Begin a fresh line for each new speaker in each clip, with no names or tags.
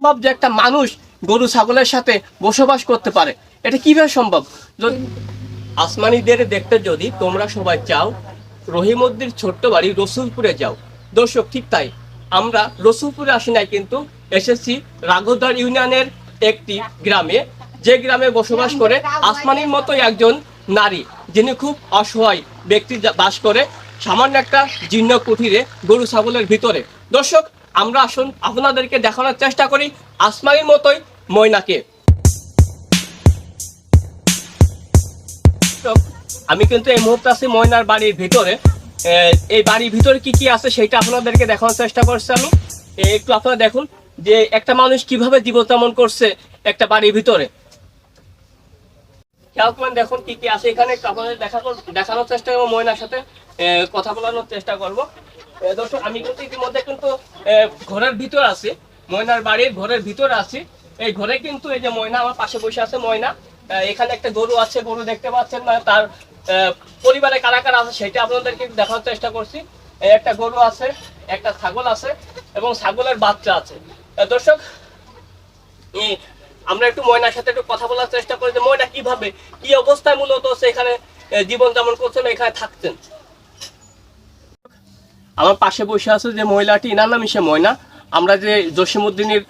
সম্ভব যে একটা মানুষ গরু, ছাগলের সাথে বসবাস করতে পারে? এটা কীভাবে সম্ভব? যদি আসমানিদের দেখতে যদি তোমরা সবাই চাও, রহিমদ্দির ছোট্ট বাড়ি রসুলপুরে যাও। দর্শক, ঠিক তাই। আমরা রসুলপুরে আসি নাই, কিন্তু এসেছি রাঘোদার ইউনিয়নের একটি গ্রামে। যে গ্রামে বসবাস করে আসমানির মতো একজন নারী, যিনি খুব অসহায় ব্যক্তি বাস করে, সামান্য একটা জীর্ণ কুঠিরে গরু, ছাগলের ভিতরে। দর্শক আমরা আসুন আপনাদেরকে দেখানোর চেষ্টা করি আসমানির মতোই ময়নাকে। আমি কিন্তু এই মুহূর্তে আছি ময়নার বাড়ির ভিতরে। এই বাড়ির ভিতরে কি কি আছে সেটা আপনাদেরকে দেখানোর চেষ্টা করছি আমি। একটু আপনারা দেখুন যে একটা মানুষ কীভাবে জীবনযাপন করছে একটা বাড়ির ভিতরে। দেখুন কি কি আছে এখানে। আপনাদের দেখা দেখানোর চেষ্টা করব ময়নার সাথে। কথা বলানোর চেষ্টা করব। দর্শক, আমি কিন্তু ইতিমধ্যে কিন্তু ঘরের ভিতর ময়নার বাড়ির ঘরের ভিতরে আছি। এই ঘরে কিন্তু এই যে ময়না, আমার পাশে বসে আছে ময়না। এখানে একটা গরু আছে, গরু দেখতে পাচ্ছেন মানে তার পরিবারে কারা কারা আছে সেটা আপনাদেরকে দেখানোর চেষ্টা করছি। একটা গরু আছে, একটা ছাগল আছে, এবং ছাগলের বাচ্চা আছে। দর্শক আমরা একটু ময়নার সাথে একটু কথা বলার চেষ্টা করি যে ময়না কীভাবে, কি অবস্থায় মূলত সে এখানে জীবন যাপন করছেন, এখানে থাকতেন আমার পাশে বসে আছে যে মহিলাটি ইনার নাম সে ময়না। আমরা যে জসিমুদ্দিনের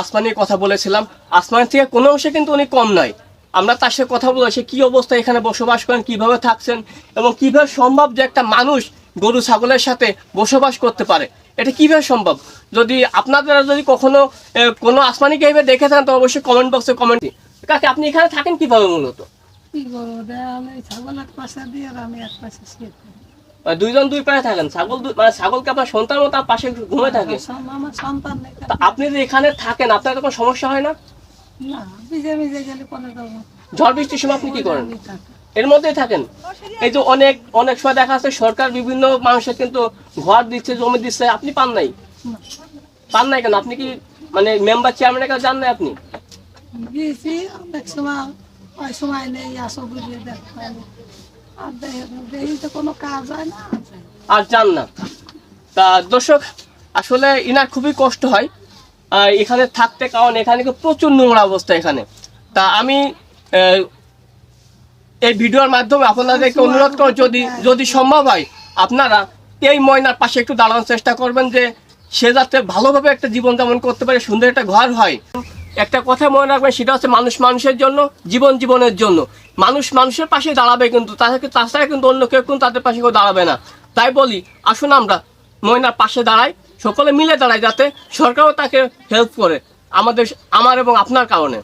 আসমানির কথা বলেছিলাম আসমান থেকে কোনো অংশে কিন্তু উনি কম নয় আমরা তার সাথে কথা বলে সে কি অবস্থায় এখানে বসবাস করেন, কীভাবে থাকছেন এবং কীভাবে সম্ভব যে একটা মানুষ গরু, ছাগলের সাথে বসবাস করতে পারে। এটা কীভাবে সম্ভব? যদি আপনারা যদি কখনো কোনো আসমানিকে এইভাবে দেখে থাকেন, তো অবশ্যই কমেন্ট বক্সে কমেন্ট কাকে, আপনি এখানে থাকেন কীভাবে মূলত?
কি করব পাশে দিয়ে আমি এক পাশে
দুইজন দুই পায়ে থাকেন। ছাগল মানে ছাগলকে আপনার সন্তান মতো পাশে ঘুমে থাকে। আপনি যে এখানে থাকেন আপনার কোনো সমস্যা হয় না? ঝড় বৃষ্টির সময় আপনি কি করেন? এর মধ্যেই থাকেন? এই যে অনেক অনেক সময় দেখা যাচ্ছে সরকার বিভিন্ন মানুষের কিন্তু ঘর দিচ্ছে জমি দিচ্ছে আপনি পান নাই? পান নাই কেন? আপনি কি মানে মেম্বার চেয়ারম্যানের কাছে যান নাই আপনি?
অনেক সময় নেই আসো বুঝিয়ে দেখতে হবে। আর দেখি- তো কোনো কাজ হয় না
আর যান না। তা দর্শক আসলে ইনার খুবই কষ্ট হয়। আর এখানে থাকতে কারণ এখানে প্রচুর নোংরা অবস্থা এখানে। তা আমি এই ভিডিওর মাধ্যমে আপনাদেরকে অনুরোধ করব যদি যদি সম্ভব হয় আপনারা এই ময়নার পাশে একটু দাঁড়ানোর চেষ্টা করবেন যে সে যাতে ভালোভাবে একটা জীবন জীবনযাপন করতে পারে সুন্দর একটা ঘর হয়। একটা কথা মনে রাখবেন, সেটা হচ্ছে মানুষ মানুষের জন্য, জীবন জীবনের জন্য। মানুষ মানুষের পাশে দাঁড়াবে কিন্তু তাদেরকে তাছাড়া কিন্তু অন্য কেউ কিন্তু তাদের পাশে কেউ দাঁড়াবে না। তাই বলি, আসুন আমরা ময়নার পাশে দাঁড়াই, সকলে মিলে দাঁড়াই যাতে সরকারও তাকে হেল্প করে, আমাদের আমার এবং আপনার কারণে।